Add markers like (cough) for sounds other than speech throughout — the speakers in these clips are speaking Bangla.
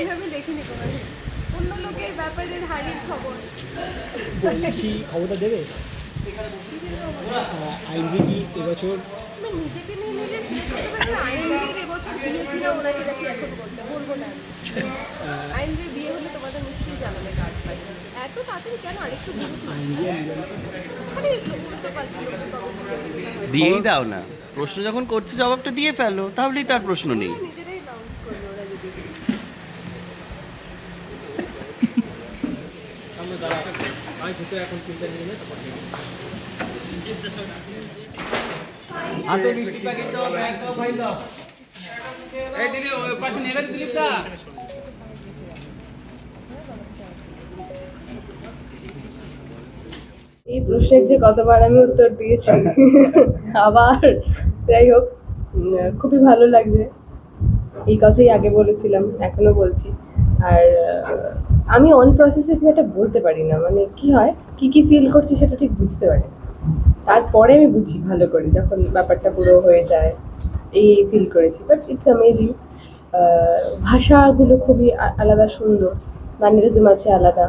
এইভাবে দেখিনি কোনোদিন অন্য লোকের ব্যাপারে হাড়ির খবর। বলছি খবরটা দেবে? আইনজীবী এবছর নিজেকে নিয়ে নিজে ফিল করতে পারি না আইনজীবীর এবছর বিয়ে ছিল ওনাকে দেখি এখন বলতে বলব না। আইনজীবীর বিয়ে হলে তোমাদের নিশ্চয়ই জানাবে কার্ড পাই এত তাড়াতাড়ি কেন আরেকটু দিয়েই দাও না। প্রশ্ন যখন করছে জবাবটা দিয়ে ফেলো তাহলেই তার প্রশ্ন নেই নিজেরাই বাউন্স করবে ওরা যদি হাতে মিষ্টি প্যাকেট দাও ব্যাগ দাও ফাইল দাও। এই দিলীপ পাশে নিয়ে গেছে দিলীপ দা এই প্রশ্নের যে কতবার আমি উত্তর দিয়েছি আবার যাই হোক খুবই ভালো লাগছে। এই কথাই আগে বলেছিলাম এখনও বলছি। আর আমি অন প্রসেসে খুব একটা বলতে পারি না। মানে কি হয়, কি কি ফিল করছি সেটা ঠিক বুঝতে পারি তারপরে আমি বুঝি ভালো করে, যখন ব্যাপারটা পুরো হয়ে যায়, এই ফিল করেছি। বাট ইটস অ্যামেজিং ভাষাগুলো খুবই আলাদা সুন্দর। ম্যানারিজম আছে আলাদা।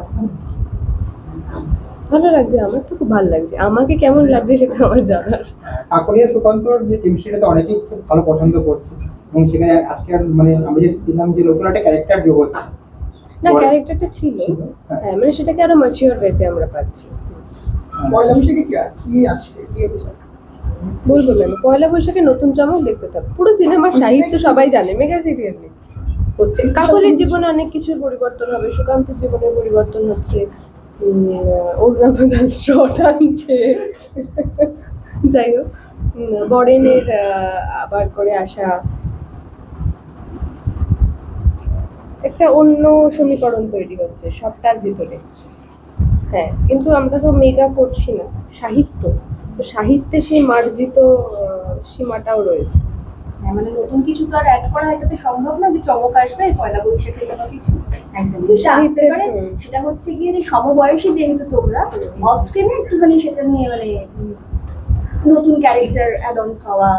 ভালো লাগছে, আমার তো খুব ভালো লাগছে। আমাকে কেমন লাগছে সেটা আমার জানার। কাকরিয়া সুকান্তর যে কেমিস্ট্রিটা তো অনেকেই খুব ভালো পছন্দ করছে। এবং সেখানে আজকে মানে আমি যে দেখলাম যে নতুন একটা ক্যারেক্টার যোগ হচ্ছে। না ক্যারেক্টারটা ছিল। হ্যাঁ। হ্যাঁ মানে সেটাকে আরও ম্যাচিওর ওয়েতে আমরা পাচ্ছি। পয়লা বৈশাখে কি কি আসছে? কি বলব কেন পয়লা বৈশাখে নতুন চমক দেখতে থাকো পুরো সিনেমার সাহিত্য সবাই জানে মেগা সিরিয়ালি হচ্ছে কাকলের জীবনে অনেক কিছুর পরিবর্তন হবে সুকান্তের জীবনের পরিবর্তন হচ্ছে অরুণাভ স্ট্র টানছে। যাই হোক বরেনের আবার করে আসা একটা অন্য সমীকরণ তৈরি হচ্ছে সবটার ভিতরে। হ্যাঁ কিন্তু আমরা তো মেগা করছি না সাহিত্য। তো সাহিত্যে সেই মার্জিত সীমাটাও রয়েছে। হ্যাঁ, মানে নতুন কিছু তো আর অ্যাড করা এটাতে সম্ভব না যে চমক আসবে পয়লা বৈশাখের কোনো কিছু। একদম আসতে পারে সেটা হচ্ছে গিয়ে যে সমবয়সী যেহেতু তোমরা। অফ স্ক্রিনে একটুখানি সেটা নিয়ে মানে নতুন ক্যারেক্টার অ্যাডন্স হওয়া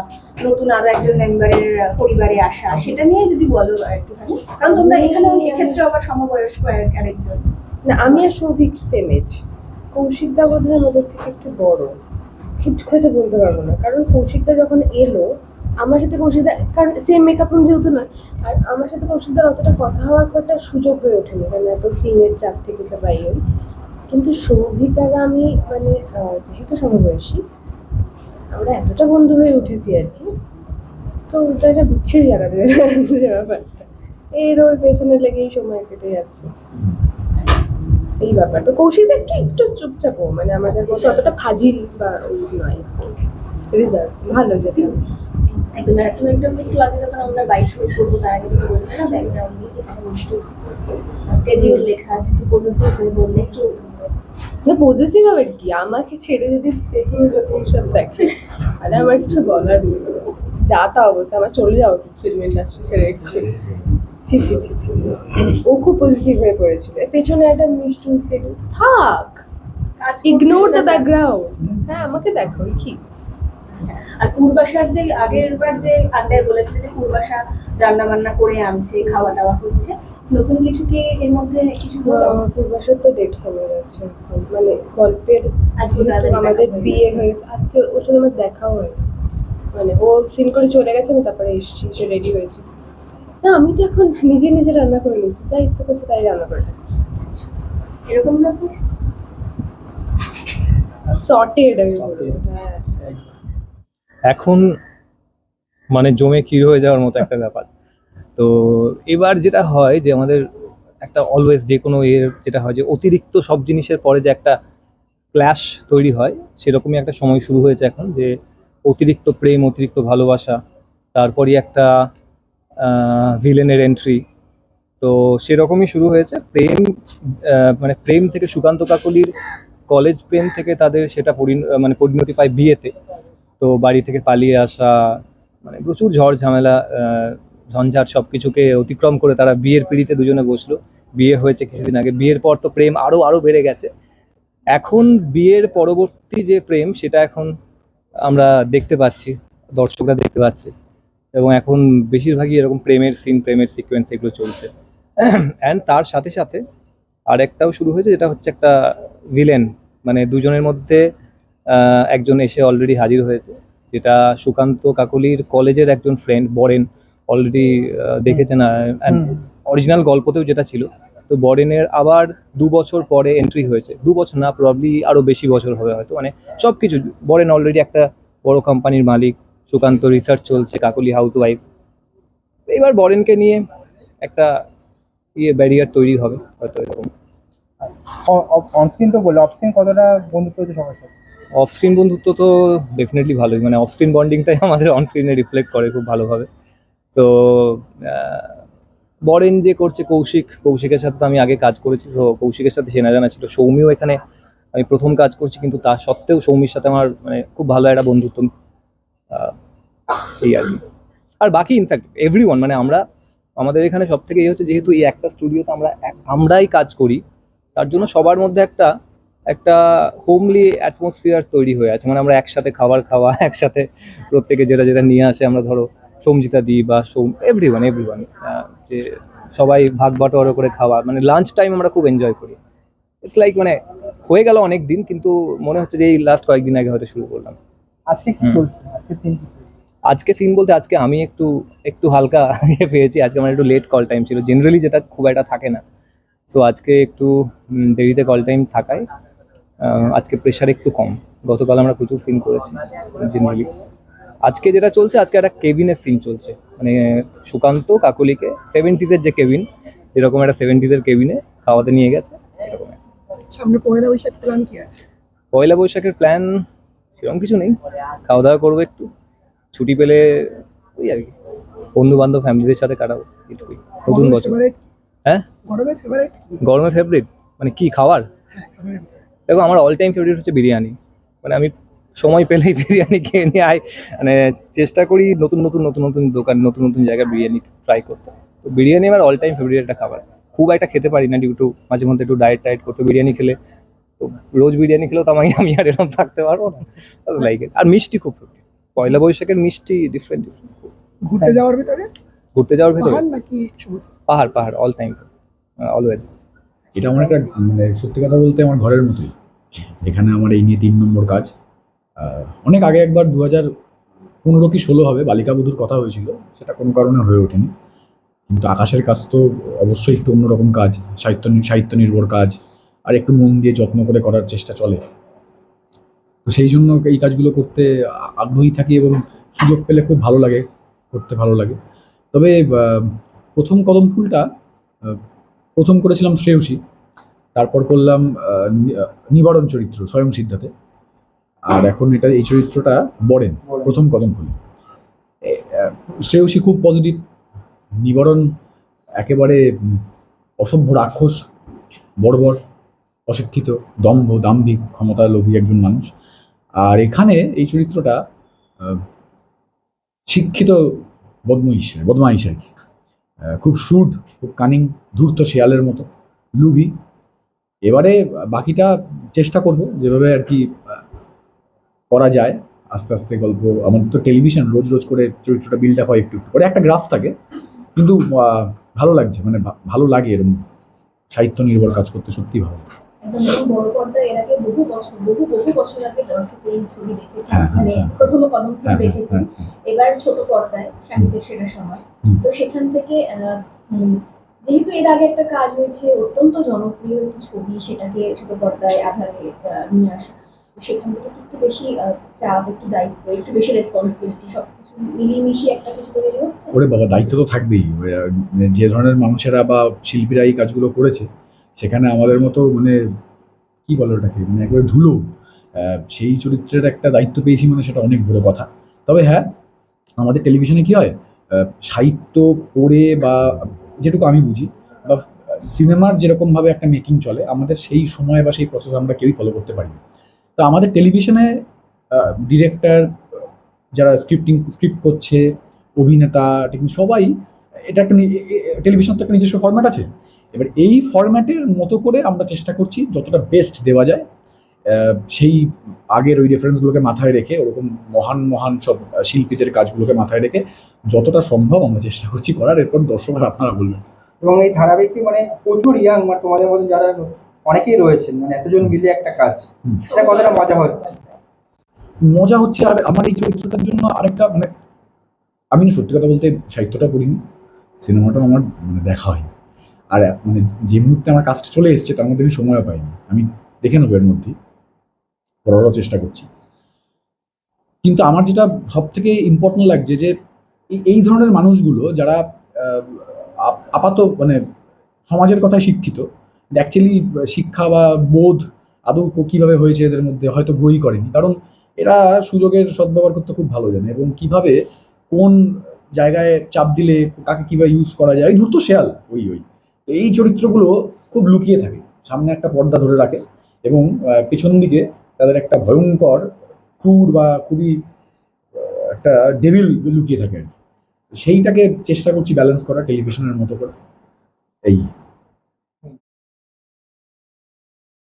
নতুন আরও একজন মেম্বারের পরিবারে আসা সেটা নিয়ে যদি বলো একটুখানি। কারণ তোমরা এখানে এক্ষেত্রে আবার সমবয়স্ক আর- আরেকজন। না আমি আর সৌভিক সেম এজ কৌশিকদা বোধ হয় আমাদের থেকে একটু বড়। ঠিক করে বলতে পারব না। কারণ কৌশিকদা যখন এলো আমার সাথে কৌশিকদা কারণ সেম মেকআপ রুম যেহেতু নয় আর আমার সাথে কৌশিকদার অতটা কথা হওয়ার একটা সুযোগ হয়ে ওঠেনি। কারণ এত সিনের চাপ থেকে যা পাই কিন্তু সৌভিক আর আমি মানে যেহেতু সমবয়সী আমরা এতটা বন্ধু হয়ে উঠেছি আর কি। তো ওটা একটা বিচ্ছিরি জায়গা থেকে ব্যাপারটা। এর ওর পেছনে লেগেই সময় কেটে যাচ্ছে। এই ব্যাপার। তো কৌশিক একটু একটু চুপচাপ মানে আমাদের মতো অতটা ফাজিল বা ওই নয়। রিজার্ভ। ভালো যেটা একদম। আর একদম একটু আগে যখন আমরা বাইক শুট করব, তার আগে তুমি বলছিলে না ব্যাকগ্রাউন্ড নিচে এখানে একটু স্কেডিউল লেখা আছে, একটু পজিটিভ হয়ে বললে, একটু না পজিটিভ হবে কি? আমাকে ছেড়ে যদি পেছনে লোক এইসব দেখে তাহলে আমার কিছু বলার নেই। যা তা অবস্থা আমার চলে যাওয়া উচিত ফিল্ম ইন্ডাস্ট্রি ছেড়ে একটু ছি ছি ছি ছি। ও খুব পজিটিভ হয়ে পড়েছিল। পেছনে একটা মিষ্টি থাক! ইগনোর দ্য ব্যাকগ্রাউন্ড হ্যাঁ আমাকে দেখো কি? আচ্ছা আর পূর্বাশার যে আগের বার যে আড্ডায় বলেছিলে যে পূর্বাশা রান্না বান্না করে আনছে খাওয়া দাওয়া হচ্ছে নতুন কিছু কি এর মধ্যে কিছু পূর্বাসের তো ডেট কমে গেছে। মানে গল্পের আজকে আমাদের হয়ে বিয়ে হয়েছে আজকে ওর সাথে আমার দেখাও হয়েছে মানে ও সিন করে চলে গেছে আমি তারপরে এসেছি সে রেডি হয়েছে। না আমি তো এখন নিজে নিজে রান্না করে নিচ্ছি যা ইচ্ছা করছে তাই রান্না করে খাচ্ছি। এরকম ব্যাপার সর্টেড আমি হ্যাঁ। এখন মানে জমে ক্ষীর হয়ে যাওয়ার মতো একটা ব্যাপার। তো এবার যেটা হয় যে আমাদের একটা অলওয়েজ যে কোনো এর যেটা হয় যে অতিরিক্ত সব জিনিসের পরে যে একটা ক্ল্যাশ তৈরি হয়, সেরকমই একটা সময় শুরু হয়েছে এখন যে অতিরিক্ত প্রেম, অতিরিক্ত ভালোবাসা, তারপরই একটা ভিলেনের এন্ট্রি তো সেরকমই শুরু হয়েছে। প্রেম মানে প্রেম থেকে সুকান্ত কাকলির কলেজ প্রেম থেকে তাদের সেটা মানে পরিণতি পায় বিয়েতে। তো বাড়ি থেকে পালিয়ে আসা মানে প্রচুর ঝড় ঝামেলা ঝঞ্ঝাট সব কিছুকে অতিক্রম করে তারা বিয়ের পিড়িতে দুজনে বসল। বিয়ে হয়েছে কিছুদিন আগে। বিয়ের পর তো প্রেম আরও আরও বেড়ে গেছে। এখন বিয়ের পরবর্তী যে প্রেম, সেটা এখন আমরা দেখতে পাচ্ছি, দর্শকরা দেখতে পাচ্ছে। এবং এখন বেশিরভাগই এরকম প্রেমের সিন প্রেমের সিকোয়েন্স এগুলো চলছে। অ্যান্ড তার সাথে সাথে আরেকটাও শুরু হয়েছে, যেটা হচ্ছে একটা ভিলেন মানে দুজনের মধ্যে একজন এসে অলরেডি হাজির হয়েছে। যেটা সুকান্ত কাকলির কলেজের একজন ফ্রেন্ড বরেন। অলরেডি দেখেছেন অরিজিনাল গল্পতেও যেটা ছিল তো বরেনের আবার দু বছর পরে এন্ট্রি হয়েছে। দু বছর না প্রবলি আরও বেশি বছর হবে হয়তো মানে সব কিছু বরেন অলরেডি একটা বড় কোম্পানির মালিক সুকান্ত রিসার্চ চলছে কাকলি হাউস ওয়াইফ এবার বরেনকে নিয়ে একটা ইয়ে ব্যারিয়ার তৈরি হবে হয়তো এরকম। অনস্ক্রিন তো বলল অফস্ক্রিন কতটা বন্ধুত্ব হচ্ছে সবার সাথে? অফ স্ক্রিন বন্ধুত্ব তো ডেফিনেটলি ভালোই মানে অফ স্ক্রিন বন্ডিংটাই আমাদের অন স্ক্রিনে রিফ্লেক্ট করে খুব ভালোভাবে। তো বরেন যে করছে কৌশিক, কৌশিকের সাথে তো আমি আগে কাজ করেছি তো কৌশিকের সাথে চেনা জানা ছিল। সৌমিও এখানে, আমি প্রথম কাজ করছি, কিন্তু তা সত্ত্বেও সৌমির সাথে আমার মানে খুব ভালো একটা বন্ধুত্ব এই আর কি। আর বাকি ইনফ্যাক্ট এভরি মানে আমরা, আমাদের এখানে সব থেকে এই হচ্ছে, যেহেতু এই একটা স্টুডিওতে আমরা আমরাই কাজ করি, তার জন্য সবার মধ্যে একটা একটা হোমলি অ্যাটমসফিয়ার তৈরি হয়ে আছে। মানে আমরা একসাথে খাবার খাওয়া, একসাথে প্রত্যেকে যেটা যেটা নিয়ে আসে, আমরা ধরো সৌমজিতা দিই বা সৌম এভরি ওয়ান এভরি ওয়ান যে সবাই ভাগ বাটোয়ারো করে খাওয়া মানে লাঞ্চ টাইম আমরা খুব এনজয় করি। ইটস লাইক মানে হয়ে গেল অনেক দিন কিন্তু মনে হচ্ছে যে এই লাস্ট কয়েকদিন আগে হয়তো শুরু করলাম। আজকে কি। চলছে? আজকে সিন আজকে সিন বলতে আজকে আমি একটু একটু হালকা (laughs) ইয়ে পেয়েছি। আজকে আমার একটু লেট কল টাইম ছিল। জেনারেলি যেটা খুব একটা থাকে না। সো আজকে একটু দেরিতে কল টাইম থাকায় আজকে প্রেশার একটু কম। গতকাল আমরা প্রচুর সিন করেছি জেনারেলি আজকে যেটা চলছে আজকে একটা কেবিনের সিন চলছে। মানে সুকান্ত কাকলিকে সেভেন্টিজের যে কেবিন যেরকম একটা সেভেন্টিজের কেবিনে খাওয়াতে নিয়ে গেছে এরকম সামনে পয়লা বৈশাখ প্ল্যান কি আছে? পয়লা বৈশাখের প্ল্যান সেরকম কিছু নেই। খাওয়া দাওয়া করব একটু ছুটি পেলে ওই আর কি। বন্ধু বান্ধব ফ্যামিলিদের সাথে কাটাবো এটুকুই নতুন বছর। হ্যাঁ? গরমের ফেভারিট গরমের ফেভারিট মানে কি খাওয়ার? দেখো আমার অল টাইম ফেভারিট হচ্ছে বিরিয়ানি। মানে আমি সময় পেলেই বিরিয়ানি খেয়ে নিয়ে আয়। মানে চেষ্টা করি নতুন নতুন নতুন নতুন দোকান নতুন নতুন জায়গায় বিরিয়ানি ট্রাই করতে। তো বিরিয়ানি আমার অল টাইম ফেভারিট একটা খাবার। খুব একটা খেতে পারি না ডিউ টু মাঝে মধ্যে একটু ডায়েট টায়েট করতে বিরিয়ানি খেলে। তো রোজ বিরিয়ানি খেলেও তো আমি আমি আর এরকম থাকতে পারব না। লাইক আর মিষ্টি খুব। পয়লা বৈশাখের মিষ্টি ডিফারেন্ট ডিফারেন্ট ঘুরতে যাওয়ার ভিতরে? ঘুরতে যাওয়ার ভেতরে। পাহাড় নাকি পাহাড় পাহাড় অল টাইম অলওয়েজ এটা আমার একটা মানে সত্যি কথা বলতে আমার ঘরের মতোই। এখানে আমার এই নিয়ে তিন নম্বর কাজ। অনেক আগে একবার দু হাজার পনেরো কি ষোলো হবে, বালিকা বধুর কথা হয়েছিল, সেটা কোনো কারণে হয়ে ওঠেনি। কিন্তু আকাশের কাজ তো অবশ্যই একটু অন্যরকম কাজ, সাহিত্য সাহিত্য নির্ভর কাজ, আর একটু মন দিয়ে যত্ন করে করার চেষ্টা চলে। তো সেই জন্য এই কাজগুলো করতে আগ্রহী থাকি এবং সুযোগ পেলে খুব ভালো লাগে, করতে ভালো লাগে। তবে প্রথম কদম ফুলটা প্রথম করেছিলাম শ্রেয়সী, তারপর করলাম নিবারণ চরিত্র, স্বয়ং সিদ্ধাতে। আর এখন এটা এই চরিত্রটা বরেন প্রথম কদম ফুল। শ্রেয়সী খুব পজিটিভ নিবারণ একেবারে অসভ্য রাক্ষস বর্বর অশিক্ষিত দম্ভ দাম্ভিক ক্ষমতা লোভী একজন মানুষ। আর এখানে এই চরিত্রটা শিক্ষিত বদমহিষ বদমাইশ আর কি। খুব শুড খুব কানিং ধূর্ত শেয়ালের মতো লুভি। এবারে বাকিটা চেষ্টা করব যেভাবে আর কি করা যায়। আস্তে আস্তে গল্প আমার তো টেলিভিশন রোজ রোজ করে চরিত্রটা বিল্ড আপ হয় একটু একটু করে। একটা গ্রাফ থাকে কিন্তু ভালো লাগছে মানে ভালো লাগে এরকম সাহিত্য নির্ভর কাজ করতে সত্যি ভালো লাগে। একদম যখন বড় পর্দায় বহু বছর বহু বহু বছর আগে দর্শক এই ছবি দেখেছেন। হ্যাঁ, হ্যাঁ, মানে হ্যাঁ। প্রথম কদম দেখেছেন। এবার ছোট পর্দায় সাহিত্যের সেরা সময়। তো সেখান থেকে যেহেতু এর আগে একটা কাজ হয়েছে অত্যন্ত জনপ্রিয় একটি ছবি সেটাকে ছোট পর্দায় আধারে নিয়ে আসা। সেখান থেকে একটু বেশি চাপ, একটু দায়িত্ব, একটু বেশি রেসপন্সিবিলিটি সবকিছু একটা কিছু তৈরি হচ্ছে। ওরে বাবা, দায়িত্ব তো থাকবেই। মানে যে ধরনের মানুষেরা বা শিল্পীরা এই কাজগুলো করেছে, সেখানে আমাদের মতো মানে কি বলে ওটাকে? মানে একবারে ধুলো। সেই চরিত্রের একটা দায়িত্ব পেয়েছি মানে সেটা অনেক বড় কথা। তবে হ্যাঁ আমাদের টেলিভিশনে কি হয়? সাহিত্য পড়ে বা যেটুকু আমি বুঝি, বা সিনেমার যেরকমভাবে একটা মেকিং চলে, আমাদের সেই সময় বা সেই প্রসেস আমরা কেউই ফলো করতে পারি না তো আমাদের টেলিভিশনে ডিরেক্টর যারা স্ক্রিপ্টিং স্ক্রিপ্ট করছে, অভিনেতা সবাই, এটা একটা টেলিভিশন তো একটা নিজস্ব ফরম্যাট আছে। এবার এই ফরম্যাটের মতো করে আমরা চেষ্টা করছি, যতটা বেস্ট দেওয়া যায় সেই আগের ওই রেফারেন্সগুলোকে মাথায় রেখে, ওরকম মহান মহান সব শিল্পীদের কাজগুলোকে মাথায় রেখে, যতটা সম্ভব আমরা চেষ্টা করছি করার। এরপর দর্শকরা আপনারা বলবেন। এবং এই ধারাবাহিকটি মানে প্রচুর ইয়াং মানে তোমাদের মধ্যে যারা অনেকেই রয়েছেন মানে এতজন মিলে একটা কাজ। সেটা কতটা মজা হচ্ছে? মজা হচ্ছে আর আমার এই চরিত্রটার জন্য আরেকটা মানে আমি না সত্যি কথা বলতে সাহিত্যটা পড়িনি সিনেমাটা আমার মানে দেখা হয়নি। আর মানে যে মুহূর্তে আমার কাজটা চলে এসেছে তার মধ্যে আমি সময়ও পাইনি। আমি দেখে নেব এর মধ্যেই পড়ারও চেষ্টা করছি। কিন্তু আমার যেটা সব থেকে ইম্পর্টেন্ট লাগছে যে এই- এই ধরনের মানুষগুলো যারা আপাত মানে সমাজের কথায় শিক্ষিত অ্যাকচুয়ালি শিক্ষা বা বোধ আদৌ কীভাবে হয়েছে এদের মধ্যে হয়তো বই করেনি। কারণ এরা সুযোগের সদ্ব্যবহার করতে খুব ভালো জানে এবং কীভাবে কোন জায়গায় চাপ দিলে কাকে কীভাবে ইউজ করা যায় এই ধূর্ত শেয়াল, ওই ওই। এই চরিত্রগুলো খুব লুকিয়ে থাকে, সামনে একটা পর্দা ধরে রাখে এবং পেছন দিকে তাদের একটা ভয়ঙ্কর ক্রুর বা খুবই একটা ডেভিল লুকিয়ে থাকে। সেইটাকে চেষ্টা করছি ব্যালেন্স করা টেলিভিশনের মতো করে। এই।